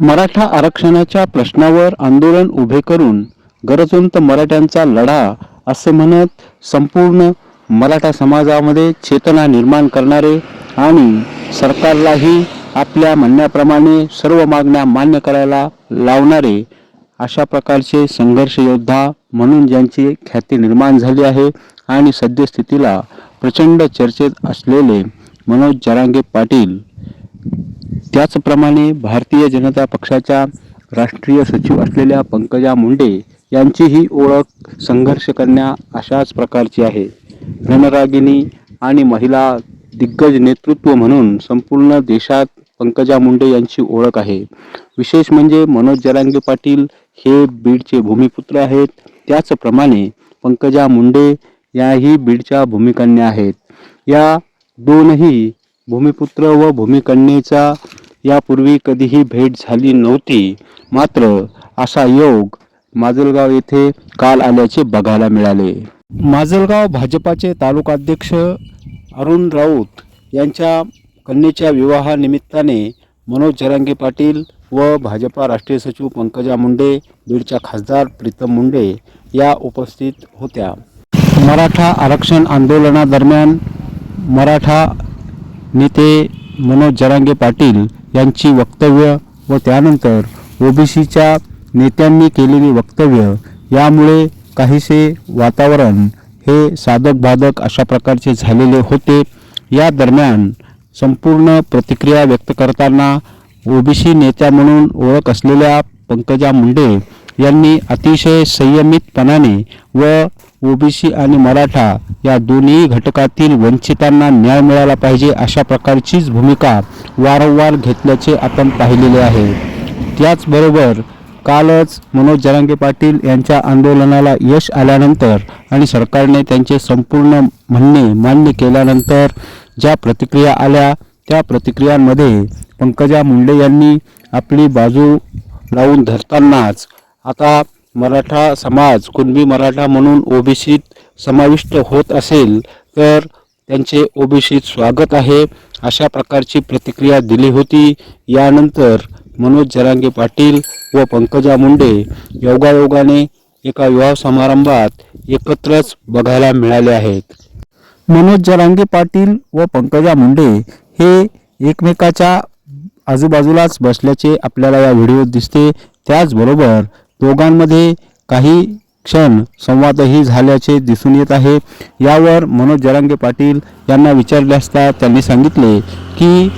मराठा आरक्षणाच्या प्रश्नावर आंदोलन उभे करून गरजवंत मराठ्यांचा लढा असे म्हणत संपूर्ण मराठा समाजामध्ये चेतना निर्माण करणारे आणि सरकारलाही आपल्या म्हणण्याप्रमाणे सर्व मागण्या मान्य करायला लावणारे अशा प्रकारचे संघर्ष योद्धा म्हणून ज्यांची ख्याती निर्माण झाली आहे आणि सद्यस्थितीला प्रचंड चर्चेत असलेले मनोज जरांगे पाटील त्याचप्रमाणे भारतीय जनता पक्षाच्या राष्ट्रीय सचिव असलेल्या पंकजा मुंडे यांचीही ओळख संघर्ष करण्या अशाच प्रकारची आहे. रणरागिणी आणि महिला दिग्गज नेतृत्व म्हणून संपूर्ण देशात पंकजा मुंडे यांची ओळख आहे. विशेष म्हणजे मनोज जरांगे पाटील हे बीडचे भूमिपुत्र आहेत. त्याचप्रमाणे पंकजा मुंडे याही बीडच्या भूमिकन्या आहेत. या दोनही भूमिपुत्र व भूमिकन्येचा यापूर्वी कधीही भेट झाली नव्हती. मात्र असा योग माजलगाव येथे काल आल्याचे बघायला मिळाले. माजलगाव भाजपाचे तालुकाध्यक्ष अरुण राऊत यांच्या कन्येच्या विवाहानिमित्ताने मनोज जरांगे पाटील व भाजपा राष्ट्रीय सचिव पंकजा मुंडे बीडच्या खासदार प्रीतम मुंडे या उपस्थित होत्या. मराठा आरक्षण आंदोलनादरम्यान मराठा नेते मनोज जरांगे पाटील यांची वक्तव्य व त्यानंतर ओबीसीच्या नेत्यांनी केलेली वक्तव्य यामुळे काहीसे वातावरण हे साधक बाधक अशा प्रकारचे झालेले होते. या दरम्यान संपूर्ण प्रतिक्रिया व्यक्त करताना ओबीसी नेत्या म्हणून ओळख असलेल्या पंकजा मुंडे यांनी अतिशय संयमितपणाने व ओबीसी आणि मराठा या दोन्ही घटकातील वंचितांना न्याय मिळाला पाहिजे अशा प्रकारचीच भूमिका वारंवार घेतल्याचे आपण पाहिलेले आहे. त्याचबरोबर कालच मनोज जरांगे पाटील यांच्या आंदोलनाला यश आल्यानंतर आणि सरकारने त्यांचे संपूर्ण म्हणणे मान्य केल्यानंतर ज्या प्रतिक्रिया आल्या त्या प्रतिक्रियांमध्ये पंकजा मुंडे यांनी आपली बाजू लावून धरतानाच आता मराठा समाज कुणबी मराठा म्हणून ओबीसीत समाविष्ट होत असेल तर त्यांचे ओबीसीत स्वागत आहे अशा प्रकारची प्रतिक्रिया दिली होती. यानंतर मनोज जरांगे पाटील व पंकजा मुंडे योगायोगाने एका विवाह समारंभात एकत्रच बघायला मिळाले आहेत. मनोज जरांगे पाटील व पंकजा मुंडे हे एकमेकाच्या आजूबाजूलाच बसल्याचे आपल्याला या व्हिडिओत दिसते. त्याचबरोबर दोघांमध्ये काही क्षण संवादही झाल्याचे दिसून येत आहे. यावर मनोज जरांगे पाटील यांना विचारले असता त्यांनी सांगितले की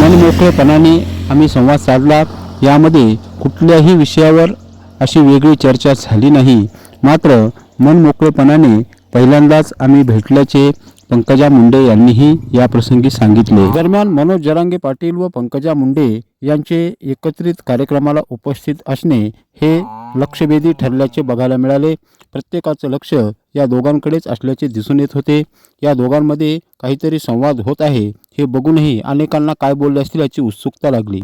मनमोकळेपणाने आम्ही संवाद साधला. यामध्ये कुठल्याही विषयावर अशी वेगळी चर्चा झाली नाही. मात्र मनमोकळेपणाने पहिल्यांदाच आम्ही भेटल्याचे पंकजा मुंडे यांनीही या प्रसंगी सांगितले. दरम्यान मनोज जरांगे पाटील व पंकजा मुंडे यांचे एकत्रित कार्यक्रमाला उपस्थित असणे हे लक्षवेधी ठरल्याचे बघायला मिळाले. प्रत्येकाचं लक्ष या दोघांकडेच असल्याचे दिसून येत होते. या दोघांमध्ये काहीतरी संवाद होत आहे. हे बघूनही अनेकांना काय बोलले असतील याची उत्सुकता लागली.